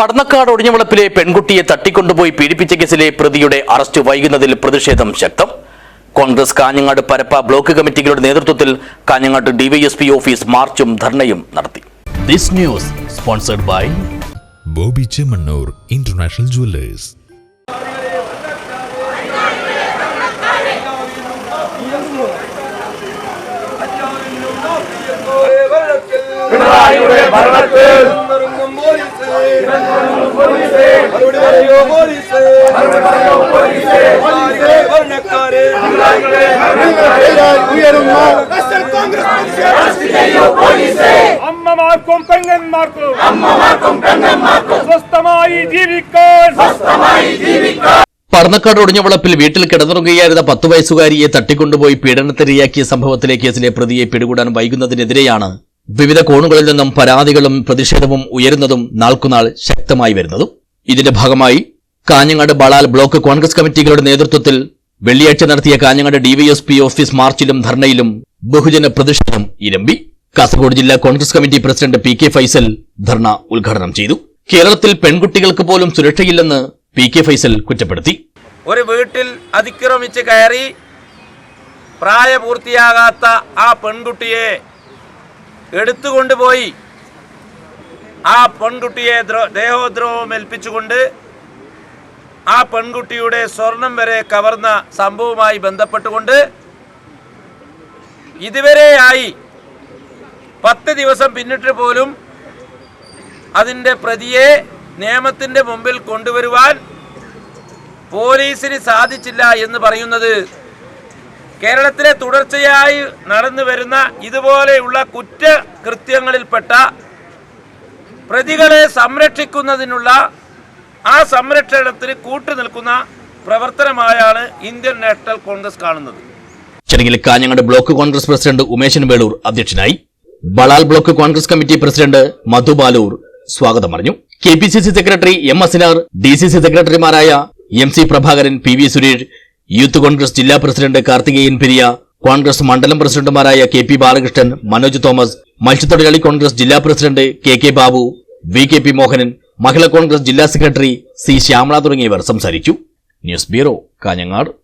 പടന്നക്കാട് ഒഴിഞ്ഞവളപ്പിലെ പെൺകുട്ടിയെ തട്ടിക്കൊണ്ടുപോയി പീഡിപ്പിച്ച കേസിലെ പ്രതിയുടെ അറസ്റ്റ് വൈകുന്നതിൽ പ്രതിഷേധം ശക്തം. കോൺഗ്രസ് കാഞ്ഞങ്ങാട് പരപ്പ ബ്ലോക്ക് കമ്മിറ്റികളുടെ നേതൃത്വത്തിൽ കാഞ്ഞങ്ങാട് ഡിവൈഎസ്പി ഓഫീസ് മാർച്ചും ധർണയും നടത്തി. This news sponsored by Boby Chemmanur international jewellers. ഭരണത്തിൽ ഇറങ്ങും പോലീസ് മറുപടി ഒടിഞ്ഞ വളപ്പിൽ ഉയരുന്ന നാഷണൽ കോൺഗ്രസ് അമ്മമാർക്കും പെങ്ങന്മാർക്കും അമ്മമാർക്കും പെങ്ങന്മാർക്കും. സ്വസ്ഥമായി ജീവിക്കാൻ. പടന്നക്കാട് ഒടിഞ്ഞവളപ്പിൽ വീട്ടിൽ കിടന്നുറങ്ങുകയായിരുന്ന പത്തു വയസ്സുകാരിയെ തട്ടിക്കൊണ്ടുപോയി പീഡനത്തിരയാക്കിയ സംഭവത്തിലെ കേസിലെ പ്രതിയെ പിടികൂടാൻ വൈകുന്നതിനെതിരെയാണ്. വിവിധ കോണുകളിൽ നിന്നും പരാതികളും പ്രതിഷേധവും ഉയരുന്നതും നാൾക്കുനാൾ ശക്തമായി വരുന്നതും. ഇതിന്റെ ഭാഗമായി കാഞ്ഞങ്ങാട് ബളാൽ ബ്ലോക്ക് കോൺഗ്രസ് കമ്മിറ്റികളുടെ നേതൃത്വത്തിൽ വെള്ളിയാഴ്ച നടത്തിയ കാഞ്ഞങ്ങാട് ഡിവൈഎസ്പി ഓഫീസ് മാർച്ചിലും ധർണയിലും ബഹുജന പ്രതിഷേധം ഇരമ്പി. കാസർഗോഡ് ജില്ലാ Congress committee president P K Faisal ധർണ ഉദ്ഘാടനം ചെയ്തു. കേരളത്തിൽ പെൺകുട്ടികൾക്ക് പോലും സുരക്ഷയില്ലെന്ന് പി കെ ഫൈസൽ കുറ്റപ്പെടുത്തി. ഒരു വീട്ടിൽ അതിക്രമിച്ച് കയറി പ്രായപൂർത്തിയാകാത്ത ആ പെൺകുട്ടിയെ എടുത്തുകൊണ്ടുപോയി ആ പെൺകുട്ടിയെ ദ്രോ ദേഹോദ്രവം ഏൽപ്പിച്ചുകൊണ്ട് ആ പെൺകുട്ടിയുടെ സ്വർണം വരെ കവർന്ന സംഭവവുമായി ബന്ധപ്പെട്ടുകൊണ്ട് ഇതുവരെയായി പത്ത് ദിവസം പിന്നിട്ട് പോലും അതിന്റെ പ്രതിയെ നിയമത്തിന്റെ മുമ്പിൽ കൊണ്ടുവരുവാൻ പോലീസിന് സാധിച്ചില്ല എന്ന് പറയുന്നത് കേരളത്തിലെ തുടർച്ചയായി നടന്നു വരുന്ന ഇതുപോലെയുള്ള കുറ്റകൃത്യങ്ങളിൽപ്പെട്ട പ്രതികളെ സംരക്ഷിക്കുന്നതിനുള്ള ആ സംരക്ഷണത്തിന് കൂട്ടുനിൽക്കുന്ന പ്രവർത്തനമായാണ് ഇന്ത്യൻ നാഷണൽ കോൺഗ്രസ് കാണുന്നത്. ചടങ്ങിൽ കാഞ്ഞങ്ങാട് ബ്ലോക്ക് കോൺഗ്രസ് പ്രസിഡന്റ് ഉമേശൻ വേളൂർ അധ്യക്ഷനായി Balal block Congress committee president Madhu Baloor സ്വാഗതം പറഞ്ഞു. K P C C secretary M Asinar D C C സെക്രട്ടറിമാരായ M C Prabhakaran P V Suresh youth Congress ജില്ലാ പ്രസിഡന്റ് കാർത്തികേയൻ പിരിയ കോൺഗ്രസ് മണ്ഡലം പ്രസിഡന്റുമാരായ കെ പി ബാലകൃഷ്ണൻ മനോജ് തോമസ് മത്സ്യത്തൊഴിലാളി കോൺഗ്രസ് ജില്ലാ president K K Babu V K P Mohanan Mahila Congress ജില്ലാ secretary C Shyamala തുടങ്ങിയവർ സംസാരിച്ചു. News bureau Kanhangad.